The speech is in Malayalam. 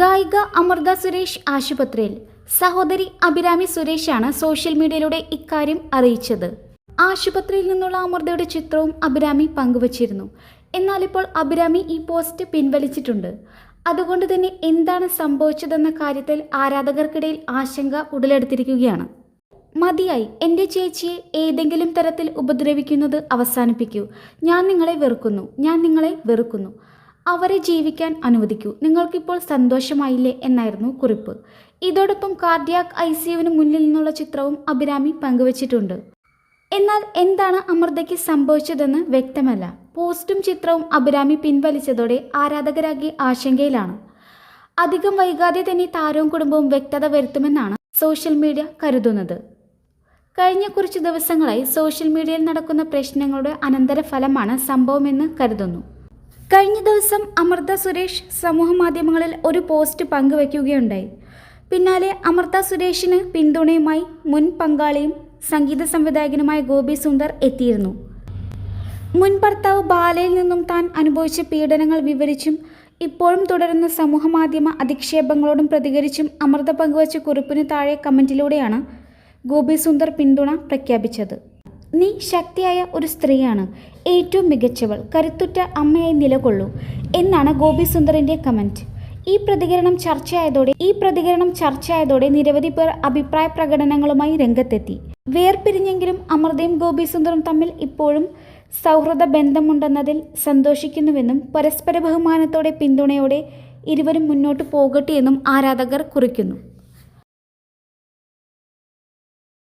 ഗായിക അമൃത സുരേഷ് ആശുപത്രിയിൽ. സഹോദരി അഭിരാമി സുരേഷാണ് സോഷ്യൽ മീഡിയയിലൂടെ ഇക്കാര്യം അറിയിച്ചത്. ആശുപത്രിയിൽ നിന്നുള്ള അമൃതയുടെ ചിത്രവും അഭിരാമി പങ്കുവച്ചിരുന്നു. എന്നാൽ ഇപ്പോൾ അഭിരാമി ഈ പോസ്റ്റ് പിൻവലിച്ചിട്ടുണ്ട്. അതുകൊണ്ട് തന്നെ എന്താണ് സംഭവിച്ചതെന്ന കാര്യത്തിൽ ആരാധകർക്കിടയിൽ ആശങ്ക ഉടലെടുത്തിരിക്കുകയാണ്. മതിയായി എന്റെ ചേച്ചിയെ ഏതെങ്കിലും തരത്തിൽ ഉപദ്രവിക്കുന്നത് അവസാനിപ്പിക്കൂ. ഞാൻ നിങ്ങളെ വെറുക്കുന്നു. ഞാൻ നിങ്ങളെ വെറുക്കുന്നു. അവരെ ജീവിക്കാൻ അനുവദിക്കൂ. നിങ്ങൾക്കിപ്പോൾ സന്തോഷമായില്ലേ എന്നായിരുന്നു കുറിപ്പ്. ഇതോടൊപ്പം കാർഡിയാക് ഐ സിയുവിന് മുന്നിൽ നിന്നുള്ള ചിത്രവും അഭിരാമി പങ്കുവച്ചിട്ടുണ്ട്. എന്നാൽ എന്താണ് അമൃതയ്ക്ക് സംഭവിച്ചതെന്ന് വ്യക്തമല്ല. പോസ്റ്റും ചിത്രവും അഭിരാമി പിൻവലിച്ചതോടെ ആരാധകരാകെ ആശങ്കയിലാണ്. അധികം വൈകാതെ തന്നെ താരവും കുടുംബവും വ്യക്തത വരുത്തുമെന്നാണ് സോഷ്യൽ മീഡിയ കരുതുന്നത്. കഴിഞ്ഞ കുറച്ച് ദിവസങ്ങളായി സോഷ്യൽ മീഡിയയിൽ നടക്കുന്ന പ്രശ്നങ്ങളുടെ അനന്തരഫലമാണ് സംഭവമെന്ന് കരുതുന്നു. കഴിഞ്ഞ ദിവസം അമൃത സുരേഷ് സമൂഹ മാധ്യമങ്ങളിൽ ഒരു പോസ്റ്റ് പങ്കുവയ്ക്കുകയുണ്ടായി പിന്നാലെ അമൃത സുരേഷിന് പിന്തുണയുമായി മുൻ പങ്കാളിയും സംഗീത സംവിധായകനുമായ ഗോപി സുന്ദർ എത്തിയിരുന്നു. മുൻ ഭർത്താവ് ബാലയിൽ നിന്നും താൻ അനുഭവിച്ച പീഡനങ്ങൾ വിവരിച്ചും ഇപ്പോഴും തുടരുന്ന സമൂഹ മാധ്യമ അധിക്ഷേപങ്ങളോടും പ്രതികരിച്ചും അമൃത പങ്കുവച്ച കുറിപ്പിന് താഴെ കമന്റിലൂടെയാണ് ഗോപി സുന്ദർ പിന്തുണ പ്രഖ്യാപിച്ചത്. നീ ശക്തിയായ ഒരു സ്ത്രീയാണ്. ഏറ്റവും മികച്ചവൾ കരുത്തുറ്റ അമ്മയായി നിലകൊള്ളൂ എന്നാണ് ഗോപി സുന്ദറിന്റെ കമന്റ് ഈ പ്രതികരണം ചർച്ചയായതോടെ ഈ പ്രതികരണം ചർച്ചയായതോടെ നിരവധി പേർ അഭിപ്രായ പ്രകടനങ്ങളുമായി രംഗത്തെത്തി. വേർപിരിഞ്ഞെങ്കിലും അമൃതയും ഗോപി സുന്ദറും തമ്മിൽ ഇപ്പോഴും സൗഹൃദ ബന്ധമുണ്ടെന്നതിൽ സന്തോഷിക്കുന്നുവെന്നും പരസ്പര ബഹുമാനത്തോടെ പിന്തുണയോടെ ഇരുവരും മുന്നോട്ട് പോകട്ടെ എന്നും ആരാധകർ കുറിക്കുന്നു.